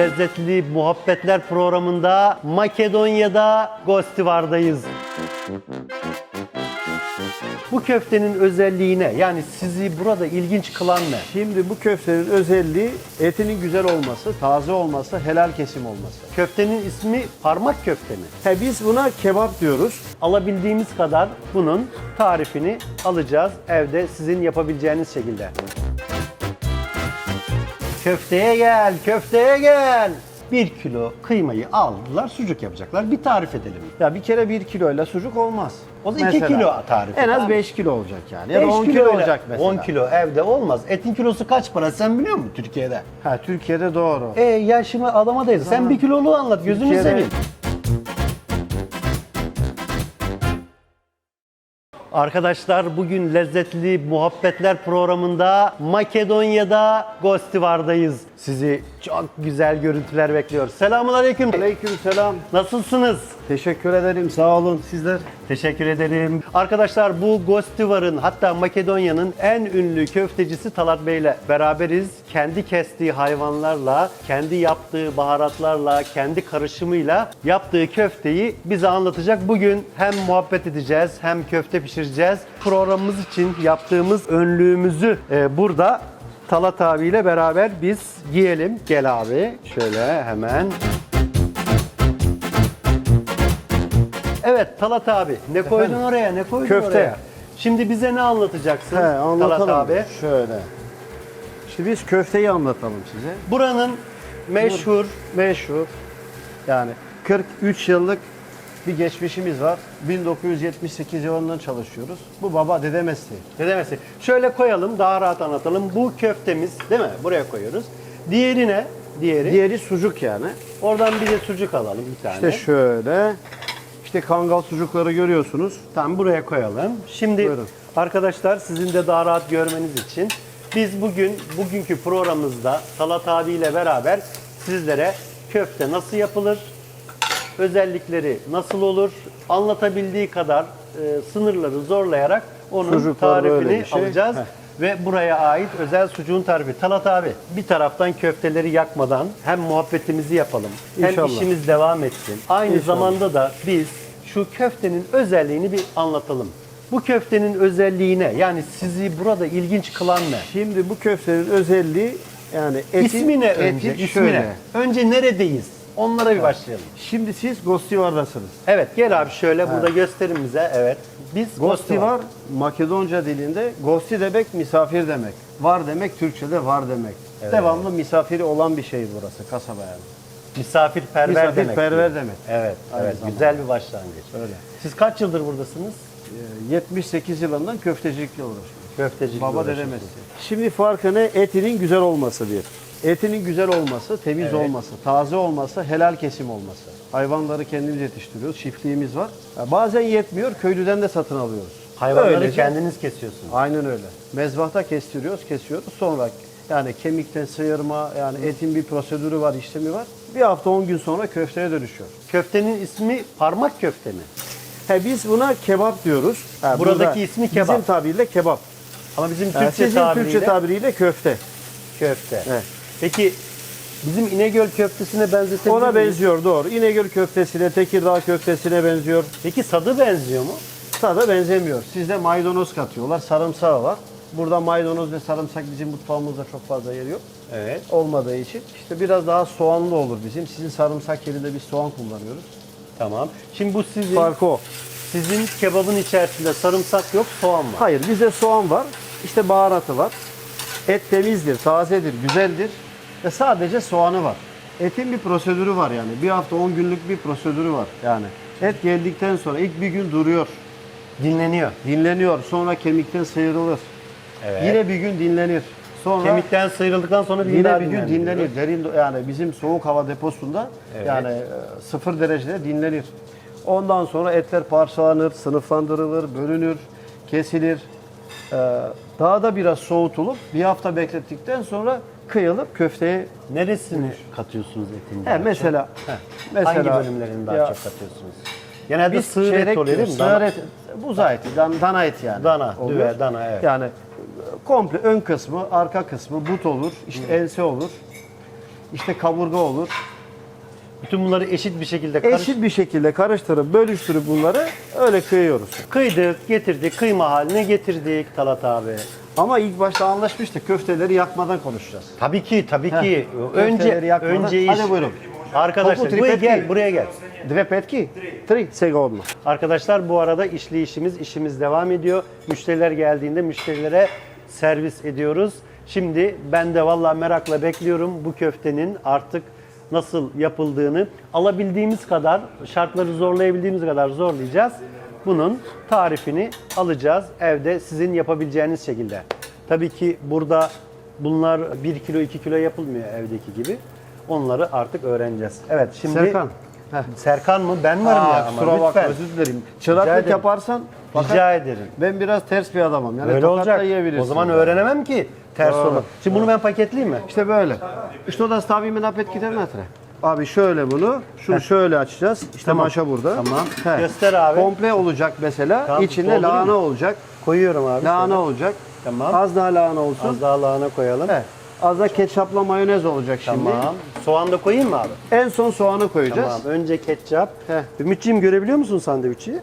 lezzetli muhabbetler programında Makedonya'da Gostivar'dayız. Bu köftenin özelliği ne? Yani sizi burada ilginç kılan ne? Şimdi bu köftenin özelliği etinin güzel olması, taze olması, helal kesim olması. Köftenin ismi parmak köfte mi? He, biz buna kebap diyoruz. Alabildiğimiz kadar bunun tarifini alacağız evde sizin yapabileceğiniz şekilde. Köfteye gel, köfteye gel. Bir kilo kıymayı aldılar, sucuk yapacaklar. Bir tarif edelim. Ya bir kere bir kiloyla sucuk olmaz. O zaman iki kilo tarifi. En az Tamam. 5 kilo olacak yani. Ya da 5 10 kilo olacak mesela. 10 kilo evde olmaz. Etin kilosu kaç para sen biliyor musun Türkiye'de? Ha Türkiye'de doğru. E ya şimdi adama değil. Sen bir kiloluğu anlat gözünü Türkiye'de- seveyim. Arkadaşlar bugün lezzetli muhabbetler programında Makedonya'da Gostivar'dayız. Sizi çok güzel görüntüler bekliyor. Selamun aleyküm. Aleyküm selam. Nasılsınız? Teşekkür ederim. Sağ olun. Sizler? Teşekkür ederim. Arkadaşlar bu Gostivar'ın hatta Makedonya'nın en ünlü köftecisi Talat Bey ile beraberiz. Kendi kestiği hayvanlarla, kendi yaptığı baharatlarla, kendi karışımıyla yaptığı köfteyi bize anlatacak. Bugün hem muhabbet edeceğiz hem köfte pişireceğiz. Programımız için yaptığımız önlüğümüzü e, burada Talat abiyle beraber biz giyelim. Gel abi şöyle hemen. Evet Talat abi ne koydun Efendim? oraya ne koydun Köfte. oraya? Şimdi bize ne anlatacaksın He anlatalım. Talat abi? Şöyle. Şimdi biz köfteyi anlatalım size. Buranın meşhur Meşhur. Yani 43 yıllık bir geçmişimiz var. 1978 yılından çalışıyoruz. Bu baba dede mesleği. ne demesi? Şöyle koyalım daha rahat anlatalım. Bu köftemiz değil mi? Buraya koyuyoruz. Diğeri ne? Diğeri. Diğeri sucuk yani. Oradan bir de sucuk alalım bir tane. İşte şöyle. İşte kangal sucukları görüyorsunuz. Tamam buraya koyalım. Şimdi Buyurun. arkadaşlar sizin de daha rahat görmeniz için biz bugün bugünkü programımızda Talat abiyle beraber sizlere köfte nasıl yapılır, özellikleri nasıl olur, anlatabildiği kadar e, sınırları zorlayarak onun Sucuklar böyle tarifini bir şey. alacağız. Heh. Ve buraya ait özel sucuğun tarifi. Talat abi bir taraftan köfteleri yakmadan hem muhabbetimizi yapalım hem İnşallah. işimiz devam etsin. Aynı İnşallah. zamanda da biz şu köftenin özelliğini bir anlatalım. Bu köftenin özelliği ne? Yani sizi burada ilginç kılan ne? Şimdi bu köftenin özelliği yani etin, İsmi ne önce? etin İsmi ne? Önce neredeyiz? Onlara bir başlayalım. Şimdi siz Gostivar'dasınız. Evet gel abi şöyle burada gösterin bize. Evet. Biz Gostivar Makedonca dilinde gosti demek misafir demek. Var demek Türkçe'de var demek. Devamlı misafiri olan bir şehir burası kasaba yani. Misafirperver demek. Misafirperver diyor. demek. Evet, Aynı evet. zamanda. Güzel bir başlangıç. Öyle. Siz kaç yıldır buradasınız? Ee, 78 yılından köftecilikle uğraşıyorum. Köftecilik Baba dedemesi. Şimdi farkı ne? Etinin güzel olması bir. Etinin güzel olması, temiz Evet. olması, taze olması, helal kesim olması. Hayvanları kendimiz yetiştiriyoruz, çiftliğimiz var. Bazen yetmiyor, köylüden de satın alıyoruz. Hayvanları Öylece- kendiniz kesiyorsunuz. Aynen öyle. Mezbahta kestiriyoruz, kesiyoruz. Sonra yani kemikten sıyırma, yani etin bir prosedürü var, işlemi var. Bir hafta 10 gün sonra köfteye dönüşüyor. Köftenin ismi parmak köfte mi? He, biz buna kebap diyoruz. Ha, Buradaki burada ismi kebap. Bizim tabirle kebap. Ama bizim Türkçe sizin tabiriyle Türkçe tabiriyle köfte. köfte. Evet. Peki bizim İnegöl köftesine benzetebilir Ona miyiz? benziyor doğru. İnegöl köftesine, Tekirdağ köftesine benziyor. Peki tadı benziyor mu? Tadı benzemiyor. Sizde maydanoz katıyorlar, sarımsağı var. Burada maydanoz ve sarımsak bizim mutfağımızda çok fazla yeri yok. Evet. Olmadığı için işte biraz daha soğanlı olur bizim. Sizin sarımsak yerine biz soğan kullanıyoruz. Tamam. Şimdi bu sizin Farkı o. sizin kebabın içerisinde sarımsak yok, soğan var. Hayır bizde soğan var, işte baharatı var. Et temizdir, tazedir, güzeldir ve sadece soğanı var. Etin bir prosedürü var yani. Bir hafta 10 günlük bir prosedürü var yani. Et geldikten sonra ilk bir gün duruyor, Dinleniyor. dinleniyor, sonra kemikten sıyrılır. Evet. Yine bir gün dinlenir. Sonra Kemikten sıyrıldıktan sonra bir yine bir gün dinlenir. Derin yani bizim soğuk hava deposunda Evet. yani e, sıfır derecede dinlenir. Ondan sonra etler parçalanır, sınıflandırılır, bölünür, kesilir. Ee, daha da biraz soğutulup bir hafta beklettikten sonra kıyılıp köfteye Neresini katıyorsunuz etin? He, daha çok? mesela mesela Hangi bölümlerini daha ya çok katıyorsunuz? Genelde biz sığır çeyrek et oluyor değil mi? diyoruz. Sığır Dana- et, buza eti, dan- dana eti yani. Dana, oluyor. düve, dana, evet. Yani e, komple ön kısmı, arka kısmı, but olur, işte ense olur. işte kaburga olur. Bütün bunları eşit bir şekilde karış- Eşit bir şekilde karıştırıp bölüştürüp bunları öyle kıyıyoruz. kıydık, getirdik, kıyma haline getirdik Talat abi. Ama ilk başta anlaşmıştık köfteleri yakmadan konuşacağız. Tabii ki, tabii Heh, ki. köfteleri Önce yakmadan- önce iş. Hadi buyurun. Arkadaşlar Topu buraya gel, buraya gel. Dve petki, tri segodno. Arkadaşlar bu arada işleyişimiz, işimiz devam ediyor. Müşteriler geldiğinde müşterilere servis ediyoruz. Şimdi ben de vallahi merakla bekliyorum bu köftenin artık nasıl yapıldığını. Alabildiğimiz kadar, şartları zorlayabildiğimiz kadar zorlayacağız. Bunun tarifini alacağız evde sizin yapabileceğiniz şekilde. Tabii ki burada bunlar 1 kilo 2 kilo yapılmıyor evdeki gibi. Onları artık öğreneceğiz. Evet şimdi Serkan. Heh. Serkan mı? Ben varım ya Aa, ama kusura bakma lütfen. özür dilerim. Çıraklık ederim. yaparsan fakat Rica ederim. ben biraz ters bir adamım. Yani Öyle olacak. yiyebilirsin. O zaman öğrenemem ki ters Doğru. olur. Şimdi bunu ben paketleyeyim mi? İşte böyle. İşte da stavimo na petki metre. Abi şöyle bunu, şunu şöyle açacağız. İşte Tamam. maşa burada. Tamam. He. Göster abi. Komple olacak mesela. Tamam, İçinde lahana mı? olacak. Koyuyorum abi. Lahana şöyle. olacak. Tamam. Az daha lahana olsun. Az daha lahana koyalım. He. Az da ketçapla mayonez olacak şimdi. Tamam. Soğan da koyayım mı abi? En son soğanı koyacağız. Tamam. Önce ketçap. Heh. Ümitciğim görebiliyor musun sandviçi?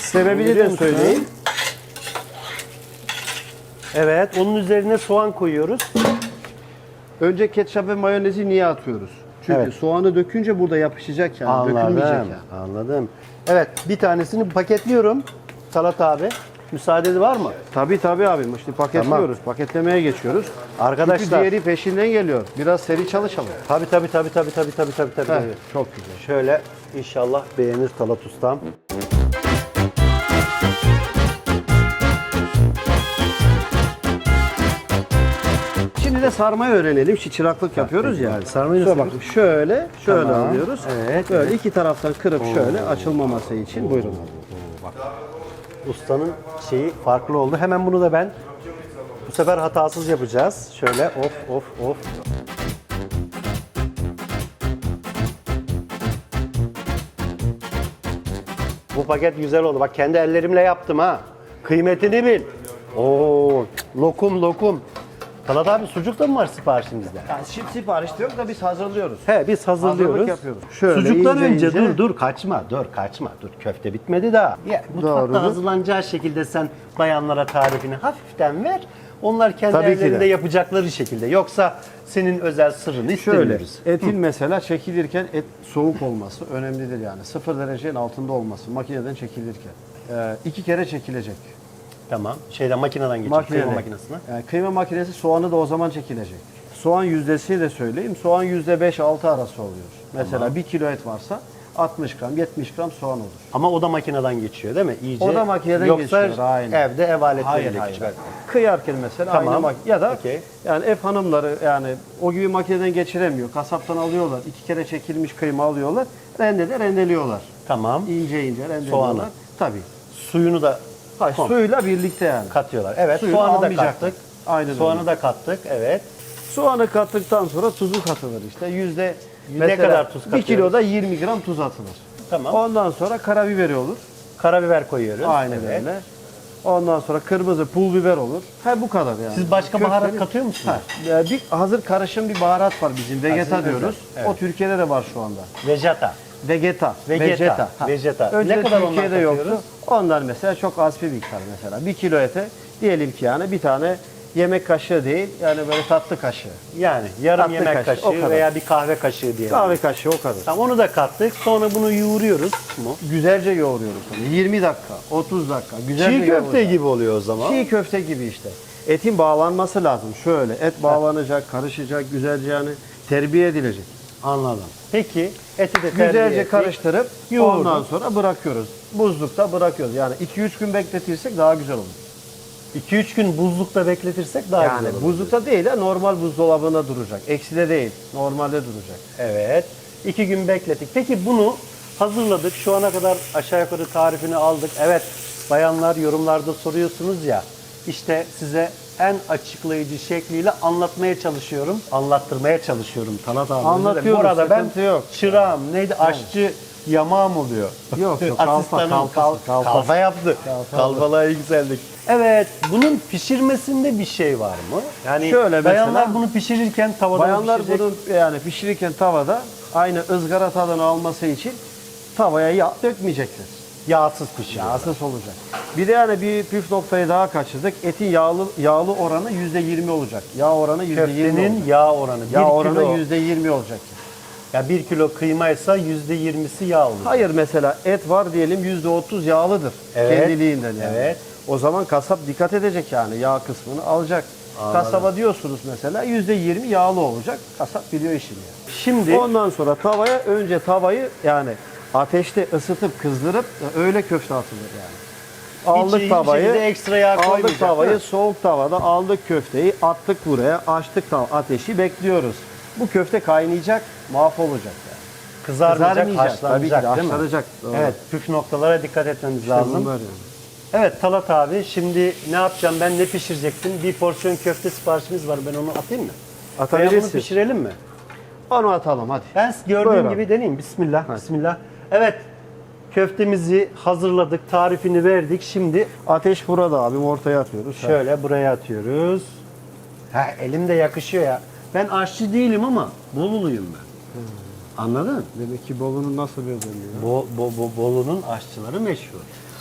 Sebebini de söyleyeyim. Evet. Onun üzerine soğan koyuyoruz. Önce ketçap ve mayonezi niye atıyoruz? Çünkü Evet. soğanı dökünce burada yapışacak yani. Dökülmeyecek Anladım. yani. Anladım. Evet. Bir tanesini paketliyorum. Salat abi. Müsaade var mı? Tabii tabii abim. İşte paketliyoruz. Paketlemeye geçiyoruz. Arkadaşlar. Çünkü diğeri peşinden geliyor. Biraz seri çalışalım. Tabii tabii tabii tabii tabii tabii tabii tabii. Çok güzel. Şöyle inşallah beğenir Talat Ustam. Şimdi de sarmayı öğrenelim. Şimdi çıraklık yapıyoruz ya. evet. Sarmayı nasıl bakın şöyle, şöyle Tamam. alıyoruz. Evet, Böyle evet. iki taraftan kırıp şöyle açılmaması için buyurun. Ustanın şeyi farklı oldu. Hemen bunu da ben bu sefer hatasız yapacağız. Şöyle of of of. Bu paket güzel oldu. Bak kendi ellerimle yaptım ha. Kıymetini bil. Oo, lokum lokum. Talat abi sucuk da mı var siparişimizde? Yani şimdi siparişte yok da biz hazırlıyoruz. He biz hazırlıyoruz. Hazırlık yapıyoruz. Şöyle Sucuktan ince önce dur dur kaçma dur kaçma dur köfte bitmedi daha. Ya, mutfakta Doğrudur. hazırlanacağı şekilde sen bayanlara tarifini hafiften ver. Onlar kendi Tabii ki de. yapacakları şekilde. Yoksa senin özel sırrını Şöyle istemiyoruz. etin mesela çekilirken et soğuk olması önemlidir yani. Sıfır derecenin altında olması makineden çekilirken. Ee, iki kere çekilecek. Tamam. Şeyden makineden geçiyor. Kıyma makinesine. Yani kıyma makinesi soğanı da o zaman çekilecek. Soğan yüzdesini de söyleyeyim. Soğan yüzde 5-6 arası oluyor. Mesela bir kilo et varsa 60 gram 70 gram soğan olur. Ama o da makineden geçiyor değil mi? İyice. O da makineden Yoksa geçiyor, aynen. evde ev aletleriyle geçiyor. Kıyarken mesela Tamam. aynı mak- ya da Okey. yani ev hanımları yani o gibi makineden geçiremiyor. Kasaptan alıyorlar. iki kere çekilmiş kıyma alıyorlar. Rendede rendeliyorlar. Tamam. İnce ince rendeliyorlar. Soğanı. Tabii. Suyunu da Hayır, Kom- suyla birlikte yani. katıyorlar. Evet. Suyunu soğanı da kattık. Aynen Soğanı öyle. da kattık. Evet. Soğanı kattıktan sonra tuzu katılır işte. Yüzde Ne kadar tuz Bir katıyoruz? kiloda 20 gram tuz atılır. Tamam. Ondan sonra karabiberi olur. Karabiber koyuyoruz. Aynen Evet. öyle. Ondan sonra kırmızı pul biber olur. Ha bu kadar yani. Siz başka baharat Köftenin- katıyor musunuz? Ha, e, bir hazır karışım bir baharat var bizim. Vegeta diyoruz. evet. O Türkiye'de de var şu anda. Vegeta. Vegeta. Vegeta, Ha. vegeta. Önce Ne kadar Türkiye'de yoktu. Ondan mesela çok az bir miktar mesela. Bir kilo ete diyelim ki yani bir tane yemek kaşığı değil yani böyle tatlı kaşığı. Yani yarım Tatlı yemek kaşığı, kaşığı, veya bir kahve kaşığı diyelim. Kahve kaşığı o kadar. Tamam onu da kattık. Sonra bunu yoğuruyoruz mu? Güzelce yoğuruyoruz onu. 20 dakika, 30 dakika. Güzelce Çiğ köfte yoğuracağız. gibi oluyor o zaman. Çiğ köfte gibi işte. Etin bağlanması lazım. Şöyle et bağlanacak, karışacak, güzelce yani terbiye edilecek. Anladım. Peki eti de terbiye Güzelce ettik. karıştırıp Yoğurduk. ondan sonra bırakıyoruz. Buzlukta bırakıyoruz. Yani 2-3 gün bekletirsek daha güzel olur. 2-3 gün buzlukta bekletirsek daha yani güzel olur. buzlukta değil ha normal buzdolabında duracak. Ekside değil, normalde duracak. Evet. 2 gün beklettik. Peki bunu hazırladık. Şu ana kadar aşağı yukarı tarifini aldık. Evet bayanlar yorumlarda soruyorsunuz ya. İşte size en açıklayıcı şekliyle anlatmaya çalışıyorum. Anlattırmaya çalışıyorum Talat abi. Anlatıyorum, Bu arada ben yok. çırağım neydi aşçı yamağım oluyor. Yok, yok, kalfa, Asistanım, kalfası, kal- kalfası. kalfa yaptı. Kalfa Kalfalığa yükseldik. Evet, bunun pişirmesinde bir şey var mı? Yani Şöyle bayanlar mesela- bunu pişirirken tavada Bayanlar pişirecek? bunu yani pişirirken tavada aynı ızgara tadını alması için tavaya yağ dökmeyecekler. Yağsız pişiriyor. Yağsız olacak. Bir de yani bir püf noktayı daha kaçırdık. Etin yağlı yağlı oranı yüzde yirmi olacak. Yağ oranı yüzde yirmi Köftenin olacak. yağ oranı. Yağ bir oranı kilo, yüzde yirmi olacak. ya bir kilo kıymaysa yüzde yirmisi yağ olur. Hayır mesela et var diyelim yüzde otuz yağlıdır. Evet. Kendiliğinden yani. Evet. O zaman kasap dikkat edecek yani yağ kısmını alacak. Anladım. Kasaba diyorsunuz mesela yüzde yirmi yağlı olacak. Kasap biliyor işini yani. Şimdi Ondan sonra tavaya önce tavayı yani ateşte ısıtıp kızdırıp öyle köfte atılır yani. Aldık hiç- tavayı, ekstra yağ aldık tavayı soğuk tavada aldık köfteyi attık buraya açtık tav ateşi bekliyoruz. Bu köfte kaynayacak mahvolacak yani. kızarmayacak, Kızarmayacak, tabii ki de, haşlanacak değil mi? haşlanacak, doğru. Evet, püf noktalara dikkat etmemiz İşte lazım. bunlar yani. Evet Talat abi, şimdi ne yapacağım ben, ne pişirecektim? Bir porsiyon köfte siparişimiz var, ben onu atayım mı? Veya bunu Atabilirsin. pişirelim mi? Onu atalım hadi. Ben gördüğüm Buyurun. gibi deneyeyim. Bismillah, bismillah. Evet, köftemizi hazırladık, tarifini verdik. Şimdi Ateş burada abim ortaya atıyoruz. şöyle buraya atıyoruz. Ha, elimde yakışıyor ya. Ben aşçı değilim ama Boluluyum ben. Anladın? Demek ki Bolu'nun nasıl bir özelliği var? Bo, bo, bo, Bolu'nun aşçıları meşhur.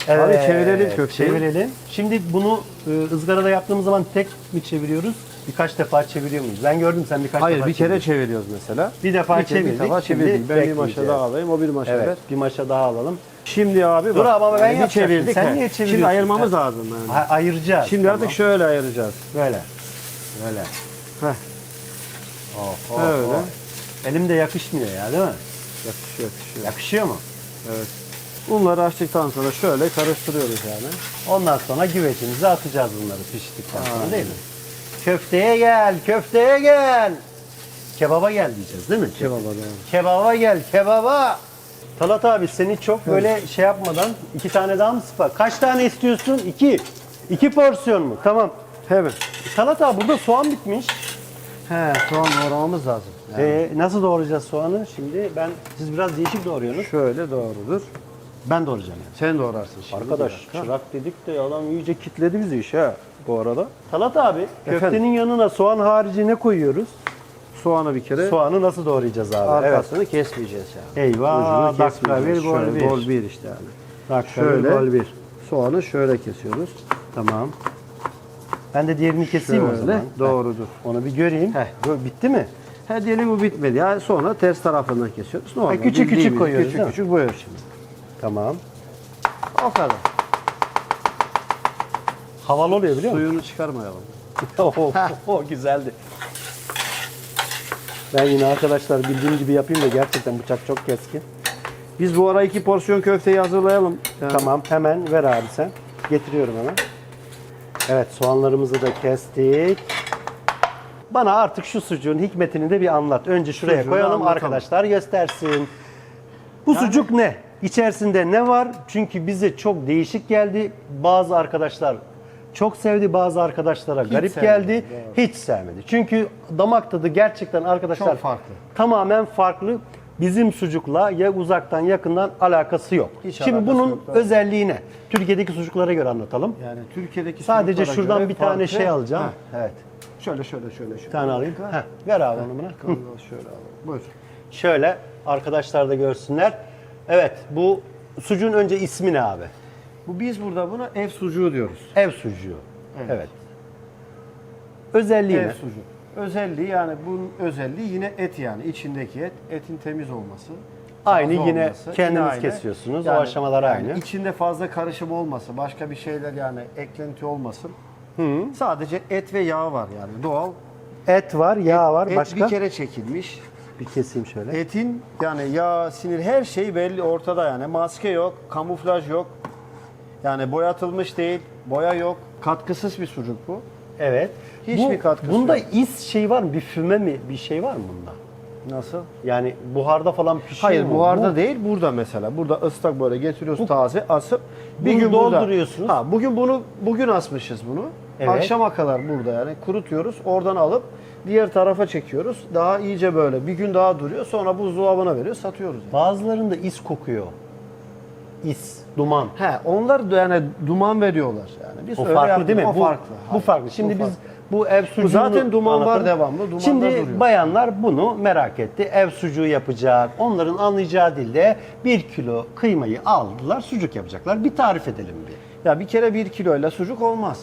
Abi çevirelim köfteyi. Çevirelim. Şimdi bunu e, ızgarada yaptığımız zaman tek mi çeviriyoruz? Birkaç defa çeviriyor muyuz? Ben gördüm sen birkaç Hayır defa bir kere çeviriyorsun. çeviriyoruz mesela. Bir defa bir kere bir çevirdik, defa şimdi çevirdik. Ben bir maşa bekleyeceğiz. daha alayım, o bir maşa Evet, ver. bir maşa daha alalım. Şimdi abi Dur bak. ama ben bir yapacaktım. çevirdik. Sen he. niye çeviriyorsun? Şimdi ayırmamız Ha. lazım yani. Ha, ayıracağız. Şimdi Tamam. artık şöyle ayıracağız. Böyle. Böyle. Heh. Oh, oh, Öyle. oh. Elimde yakışmıyor ya değil mi? Yakışıyor, yakışıyor. Yakışıyor mu? Evet. Bunları açtıktan sonra şöyle karıştırıyoruz yani. Ondan sonra güvecimize atacağız bunları piştikten sonra değil mi? Köfteye gel, köfteye gel. Kebaba gel diyeceğiz değil mi? Kebaba da. Kebaba gel, kebaba. Talat abi seni çok böyle şey yapmadan iki tane daha mı sipariş? Kaç tane istiyorsun? İki. İki porsiyon mu? Tamam. Hemen. Talat abi burada soğan bitmiş. He, soğan doğramamız lazım. Yani Ee, nasıl doğrayacağız soğanı? Şimdi ben siz biraz değişik doğruyorsunuz. şöyle doğrudur. Ben doğrayacağım yani. Sen doğrarsın şimdi. Arkadaş Bir dakika. çırak dedik de adam iyice kitledi bizi iş ha bu arada. Talat abi köftenin yanına soğan harici ne koyuyoruz? Soğanı bir kere Soğanı nasıl doğrayacağız abi? Evet. arkasını kesmeyeceğiz yani. Eyvah dakika bir gol Şöyle, bir. Gol bir işte yani. Dakika Şöyle. bir gol bir. Soğanı şöyle kesiyoruz. Tamam. Ben de diğerini keseyim o Şöyle, zaman. Doğrudur. Heh, Onu bir göreyim. Heh. Bitti mi? Ha diyelim bu bitmedi. Ya sonra ters tarafından kesiyoruz. Normal. küçük küçük bildiğimiz koyuyoruz, Küçük küçük boyuyoruz şimdi. Tamam. O kadar. Havalı oluyor biliyor musun? Suyunu çıkarmayalım. oh, oh, güzeldi. Ben yine arkadaşlar bildiğim gibi yapayım da gerçekten bıçak çok keskin. Biz bu ara iki porsiyon köfteyi hazırlayalım. Yani Tamam hemen ver abi sen. Getiriyorum hemen. Evet soğanlarımızı da kestik. Bana artık şu sucuğun hikmetini de bir anlat. Önce şuraya Sucuğu koyalım anlatalım. arkadaşlar göstersin. Bu sucuk ne? İçerisinde ne var? Çünkü bize çok değişik geldi. Bazı arkadaşlar çok sevdi, bazı arkadaşlara garip sevmedi, geldi. Hiç sevmedi. Çünkü damak tadı gerçekten arkadaşlar Çok farklı. Tamamen farklı. Bizim sucukla ya uzaktan yakından alakası yok. Hiç Şimdi alakası bunun yok, tabii. özelliği ne? Türkiye'deki sucuklara göre anlatalım. Yani Türkiye'deki Sadece sucuklara şuradan göre bir tane farklı. şey alacağım. Ha, Evet. Şöyle şöyle şöyle şöyle. Bir tane alayım. Heh, ver abi onu bana. Şöyle alalım. Buyur. Şöyle arkadaşlar da görsünler. Evet bu sucuğun önce ismi ne abi? Bu biz burada buna ev sucuğu diyoruz. Ev sucuğu. Evet. Evet. Özelliği Ev ne? sucuğu. Özelliği yani bunun özelliği yine et yani içindeki et, etin temiz olması. Aynı yine olması, kendiniz aynı. kesiyorsunuz, o aşamalar aynı. İçinde fazla karışım olması, başka bir şeyler yani eklenti olmasın. Sadece et ve yağ var yani doğal. Et var, yağ var. et Başka? bir kere çekilmiş. Bir keseyim şöyle. Etin yani yağ, sinir her şey belli ortada yani. Maske yok, kamuflaj yok. Yani boyatılmış değil, boya yok. Katkısız bir sucuk bu. Evet. Hiçbir Bu- katkısı Bunda yok. is şey var mı? Bir füme mi? Bir şey var mı bunda? Nasıl? Yani buharda falan pişiyor Hayır mu? buharda Bu- değil burada mesela. Burada ıslak böyle getiriyoruz taze asıp bir Bunu gün burada- dolduruyorsunuz. Ha bugün bunu bugün asmışız bunu. Evet. Akşama kadar burada yani kurutuyoruz. Oradan alıp diğer tarafa çekiyoruz. Daha iyice böyle bir gün daha duruyor. Sonra buzdolabına veriyor, satıyoruz. yani. Bazılarında is kokuyor. İs, duman. He, onlar da yani duman veriyorlar yani. Biz O farklı yapmıyoruz. değil mi? O bu, farklı. Bu farklı. Şimdi bu biz farklı. bu ev sucuğunu zaten duman var anlatalım. devamlı, dumanda Şimdi duruyor. bayanlar bunu merak etti. Ev sucuğu yapacak. Onların anlayacağı dilde bir kilo kıymayı aldılar. Sucuk yapacaklar. Bir tarif edelim bir. Ya bir kere bir kiloyla sucuk olmaz.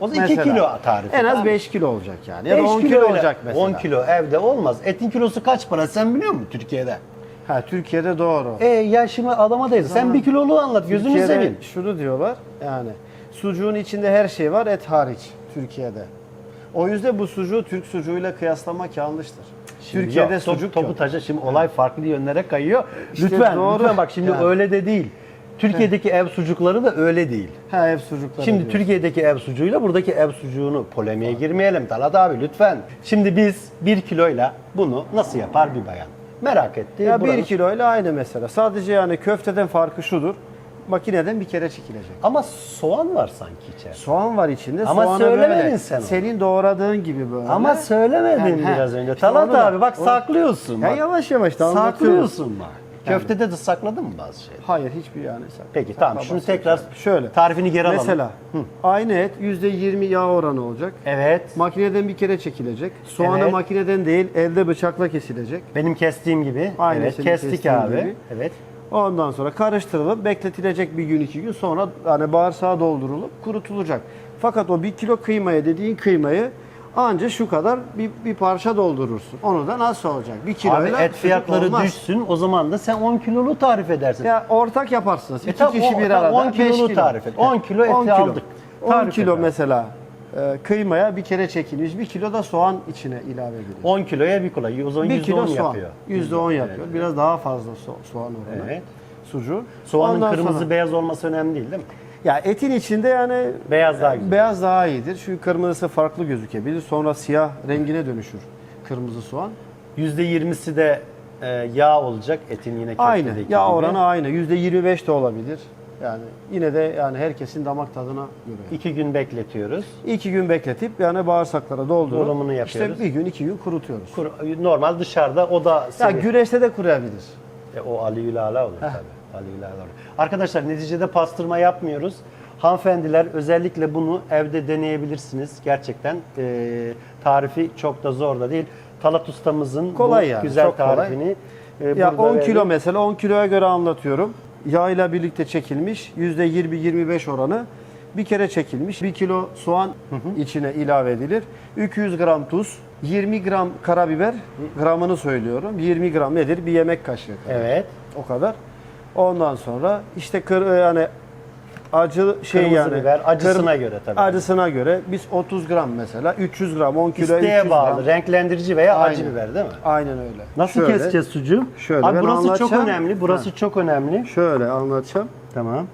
O zaman 2 Mesela. kilo tarif En az abi. 5 kilo olacak yani. Ya da Beş 10 kilo kiloyla- olacak mesela. 10 kilo evde olmaz. Etin kilosu kaç para sen biliyor musun Türkiye'de? Ha Türkiye'de doğru. E ya şimdi adama değil. Sen bir kiloluğu anlat. Gözünü Türkiye'de seveyim. Şunu diyorlar yani sucuğun içinde her şey var et hariç Türkiye'de. O yüzden bu sucuğu Türk sucuğuyla kıyaslamak yanlıştır. Şimdi Türkiye'de yok, top- sucuk topu yok. taşa şimdi olay farklı yönlere kayıyor. İşte lütfen doğru. lütfen bak şimdi Yani. öyle de değil. Türkiye'deki ev sucukları da öyle değil. Ha ev sucukları Şimdi diyorsun. Türkiye'deki ev sucuğuyla buradaki ev sucuğunu polemiğe girmeyelim Talat abi lütfen. Şimdi biz bir kiloyla bunu nasıl yapar bir bayan? Merak etti. Ya Buranın- 1 kiloyla aynı mesela. Sadece yani köfteden farkı şudur. Makineden bir kere çekilecek. Ama soğan var sanki içeride. Soğan var içinde. Ama Soğanı söylemedin böyle, sen onu. Senin doğradığın gibi böyle. Ama söylemedin Yani, he. biraz önce. İşte Talat abi bak onu- saklıyorsun. Ya bak. yavaş yavaş da. Saklıyorsun bak. Köftede de sakladın mı bazı şeyleri? Hayır hiçbir yani. sak- Peki tamam şunu tekrar Şöyle. tarifini geri alalım. Mesela aynı et %20 yağ oranı olacak. Evet. Makineden bir kere çekilecek. Soğanı Evet. makineden değil elde bıçakla kesilecek. Benim kestiğim gibi. Aynı evet kestik abi. gibi. Evet. Ondan sonra karıştırılıp bekletilecek bir gün iki gün sonra hani bağırsağa doldurulup kurutulacak. Fakat o bir kilo kıymaya dediğin kıymayı anca şu kadar bir, bir parça doldurursun. Onu da nasıl olacak? Bir Abi kiloyla et fiyatları olmaz. düşsün o zaman da sen 10 kilolu tarif edersin. Ya ortak yaparsınız. E İki kişi o- bir arada. 10 beş kilolu kilo. tarif et. 10 kilo eti 10 kilo. aldık. 10 Tarif kilo et abi. mesela e, kıymaya bir kere çekilmiş. Bir kilo da soğan içine ilave ediliyor. 10 kiloya bir kilo. O zaman Bir %10 kilo soğan. yapıyor. %10 yapıyor. Biraz daha fazla so- soğan oranı. Evet. Sucuğu. Soğanın Ondan kırmızı sonra- beyaz olması önemli değil değil mi? Ya etin içinde yani Beyaz daha güzel. beyaz daha iyidir. Çünkü kırmızısı farklı gözükebilir. Sonra siyah rengine dönüşür kırmızı soğan. %20'si de e, yağ olacak etin yine Aynı. Yağ gibi. oranı aynı. %25 de olabilir. Yani yine de yani herkesin damak tadına göre. 2 gün bekletiyoruz. İki gün bekletip yani bağırsaklara doldurup Dolumunu yapıyoruz. işte bir gün iki gün kurutuyoruz. Kur- Normal dışarıda o da Ya güneşte de kuruyabilir. E, o Ali Lala olur tabii. Olur. Arkadaşlar neticede pastırma yapmıyoruz. Hanımefendiler özellikle bunu evde deneyebilirsiniz. Gerçekten e, tarifi çok da zor da değil. Talat ustamızın Kolay bu yani, güzel çok kolay. tarifini e, Ya burada 10 verdim. kilo mesela 10 kiloya göre anlatıyorum. Yağ ile birlikte çekilmiş %20-25 oranı bir kere çekilmiş. 1 kilo soğan içine ilave edilir. 200 gram tuz, 20 gram karabiber gramını söylüyorum. 20 gram nedir? Bir yemek kaşığı. kadar. Evet. O kadar. Ondan sonra işte kır, yani acı şey Kırmızı yani biber, acısına göre tabii. Acısına göre biz 30 gram mesela 300 gram 10 kilo İsteğe 300 bağlı. gram. Renklendirici veya acı Aynen. biber değil mi? Aynen öyle. Nasıl Şöyle, keseceğiz sucuğu? şöyle Abi ben burası çok anlatacağım. önemli. Burası Ha. çok önemli. Şöyle anlatacağım. Tamam.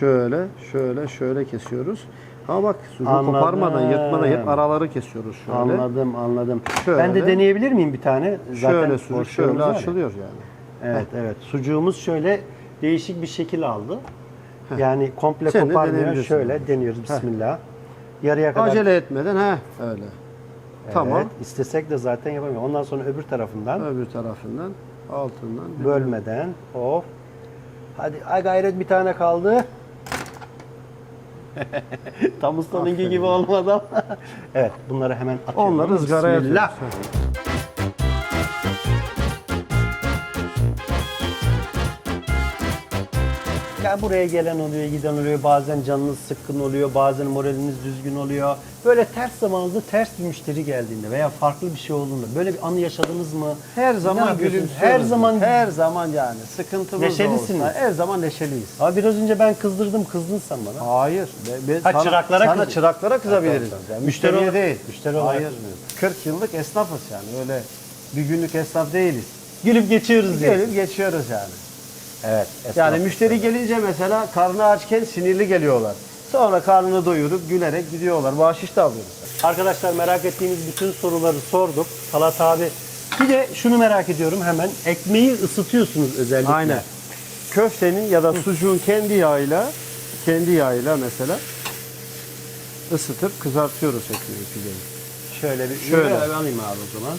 Şöyle, şöyle, şöyle kesiyoruz. Ama bak sucuğu Anladım. koparmadan, yırtmadan hep araları kesiyoruz şöyle. Anladım, anladım. Şöyle. Ben de deneyebilir miyim bir tane? Şöyle sucuk şöyle var ya. açılıyor yani. Evet, evet. Sucuğumuz şöyle değişik bir şekil aldı. Yani komple Sen de koparmıyor. deneyebilirsin. Şöyle deniyoruz bismillah. Yarıya kadar. Acele etmeden ha öyle. Evet, Tamam. istesek de zaten yapamıyor. Ondan sonra öbür tarafından Öbür tarafından, altından. bölmeden of. Hadi ay gayret bir tane kaldı. Tam ustanınki Aferin. gibi olmadı ama. evet bunları hemen atıyorum. Onları ızgaraya Bismillah. atıyoruz. Ya buraya gelen oluyor, giden oluyor. Bazen canınız sıkkın oluyor, bazen moraliniz düzgün oluyor. Böyle ters zamanında ters bir müşteri geldiğinde veya farklı bir şey olduğunda böyle bir anı yaşadınız mı? Her zaman gülümsüyoruz. Her zaman her zaman yani sıkıntımız Neşelisiniz. olsa her zaman neşeliyiz. Abi biraz önce ben kızdırdım, kızdın sen bana. Hayır. Ben, ben Ha, sana, çıraklara sana kızıyor. çıraklara kızabiliriz. Yani Müşteri müşteriye olarak- değil. müşteri olarak Hayır. kızmıyoruz. 40 yıllık esnafız yani. Öyle bir günlük esnaf değiliz. Gülüp geçiyoruz diye. Gelip geçiyoruz yani. Evet. esnaf. Yani müşteri gelince mesela karnı açken sinirli geliyorlar. Sonra karnını doyurup gülerek gidiyorlar. Bahşiş de alıyoruz. Arkadaşlar merak ettiğimiz bütün soruları sorduk. Talat abi bir de şunu merak ediyorum hemen. Ekmeği ısıtıyorsunuz özellikle. Aynen. Köftenin ya da sucuğun kendi yağıyla kendi yağıyla mesela ısıtıp kızartıyoruz ekmeği pideyi. Şöyle bir Şöyle. alayım abi o zaman.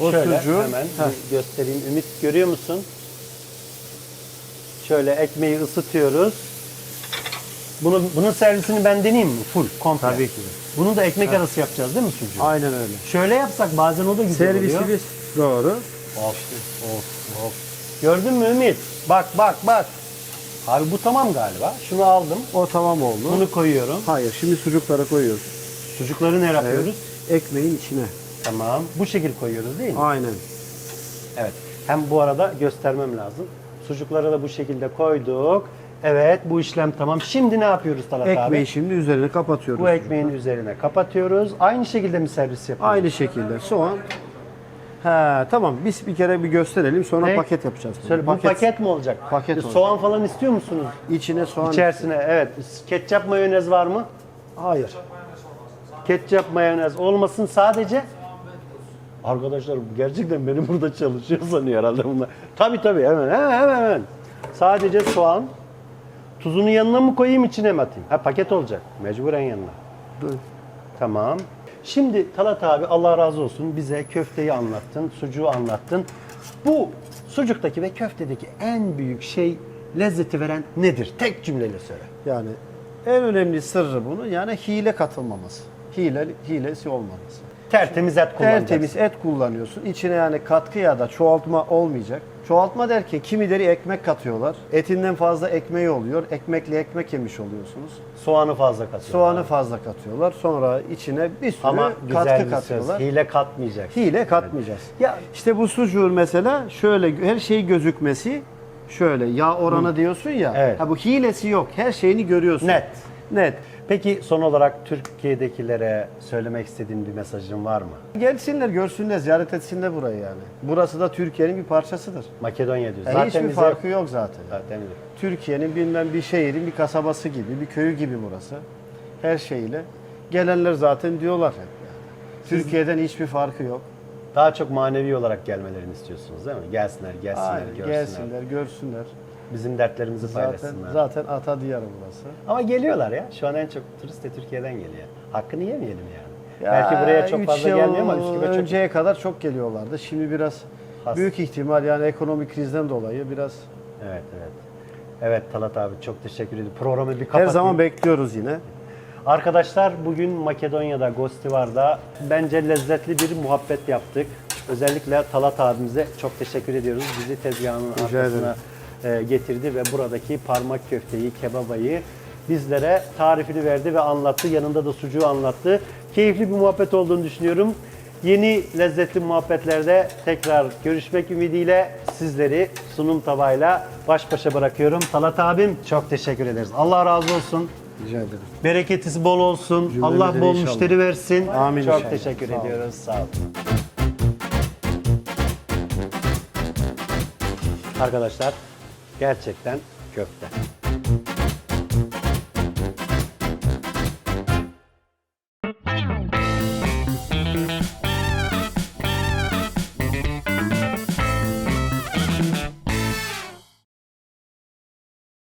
O Şöyle sucuğu- hemen Heh. göstereyim. Ümit görüyor musun? Şöyle ekmeği ısıtıyoruz. Bunu, bunun servisini ben deneyeyim mi? Full, komple. Tabii ki. Bunu da ekmek arası yapacağız değil mi sucuğu? Aynen öyle. Şöyle yapsak bazen o da güzel oluyor. Servisimiz doğru. Of, of, of. Gördün mü Ümit? Bak, bak, bak. Abi bu tamam galiba. Şunu aldım. O tamam oldu. Bunu koyuyorum. Hayır, şimdi sucukları koyuyoruz. Sucukları ne yapıyoruz? Ekmeğin içine. Tamam. Bu şekil koyuyoruz değil mi? Aynen. Evet. Hem bu arada göstermem lazım. Sucukları da bu şekilde koyduk. Evet bu işlem tamam. Şimdi ne yapıyoruz Talat Ekmeği abi? şimdi üzerine kapatıyoruz. Bu ekmeğin üzerine kapatıyoruz. Aynı şekilde mi servis yapıyoruz? Aynı şekilde soğan. He tamam biz bir kere bir gösterelim sonra Ne? paket yapacağız. bunu. Söyle, bu paket mi olacak? Paket olacak. Soğan falan istiyor musunuz? İçine soğan. İçerisine evet. Ketçap mayonez var mı? Hayır. Ketçap mayonez olmasın sadece. Arkadaşlar gerçekten beni burada çalışıyor sanıyor herhalde bunlar. Tabii tabii hemen hemen hemen. hemen. Sadece soğan. Tuzunu yanına mı koyayım içine mi atayım? Ha paket olacak. Mecburen yanına. Dur. Tamam. Şimdi Talat abi Allah razı olsun bize köfteyi anlattın, sucuğu anlattın. Bu sucuktaki ve köftedeki en büyük şey lezzeti veren nedir? Tek cümleyle söyle. Yani en önemli sırrı bunu yani hile katılmaması. Hile hilesi olmaması. Tertemiz et kullanacaksın. Tertemiz et kullanıyorsun. İçine yani katkı ya da çoğaltma olmayacak. Çoğaltma derken kimileri ekmek katıyorlar. Etinden fazla ekmeği oluyor. Ekmekle ekmek yemiş oluyorsunuz. Soğanı fazla katıyor. Soğanı fazla katıyorlar. Sonra içine bir sürü Ama katkı katıyorlar. söz. Hile katmayacaksın. Hile katmayacağız. Ya İşte bu sucuğun mesela şöyle her şey gözükmesi şöyle yağ oranı diyorsun ya. Evet. Ha bu hilesi yok. Her şeyini görüyorsun. Net. Net. Peki son olarak Türkiye'dekilere söylemek istediğin bir mesajın var mı? Gelsinler, görsünler, ziyaret etsinler burayı yani. Burası da Türkiye'nin bir parçasıdır. Makedonya diyor. Yani Zaten hiçbir bize farkı yok zaten. Zaten. Türkiye'nin bilmem bir şehrin bir kasabası gibi, bir köyü gibi burası. Her şeyle. Gelenler zaten diyorlar hep yani. Türkiye'den hiçbir farkı yok. Daha çok manevi olarak gelmelerini istiyorsunuz değil mi? Gelsinler, gelsinler, Aynen, görsünler. gelsinler, görsünler. Bizim dertlerimizi Zaten paylaşsınlar. zaten ata diyarı burası. Ama geliyorlar ya. Şu an en çok turist de Türkiye'den geliyor. Hakkını yemeyelim yani. Ya, Belki buraya çok üç fazla yıl gelmiyor ama Üsküp'e çok... önceye kadar çok geliyorlardı. Şimdi biraz Has. büyük ihtimal yani ekonomik krizden dolayı biraz Evet, evet. Evet Talat abi çok teşekkür ederim. Programı bir her kapatayım. zaman bekliyoruz yine. Arkadaşlar bugün Makedonya'da Gostivar'da bence lezzetli bir muhabbet yaptık. Özellikle Talat abimize çok teşekkür ediyoruz. Bizi tezgahının Rica arkasına getirdi ve buradaki parmak köfteyi, kebabayı bizlere tarifini verdi ve anlattı. Yanında da sucuğu anlattı. Keyifli bir muhabbet olduğunu düşünüyorum. Yeni lezzetli muhabbetlerde tekrar görüşmek ümidiyle sizleri sunum tabağıyla baş başa bırakıyorum. Talat abim çok teşekkür ederiz. Allah razı olsun. Rica ederim. Bereketiniz bol olsun. Cümlemizden Allah bol inşallah. müşteri versin. Amin Çok inşallah. teşekkür Sağ olun. ediyoruz. Sağ olun. Arkadaşlar gerçekten köfte.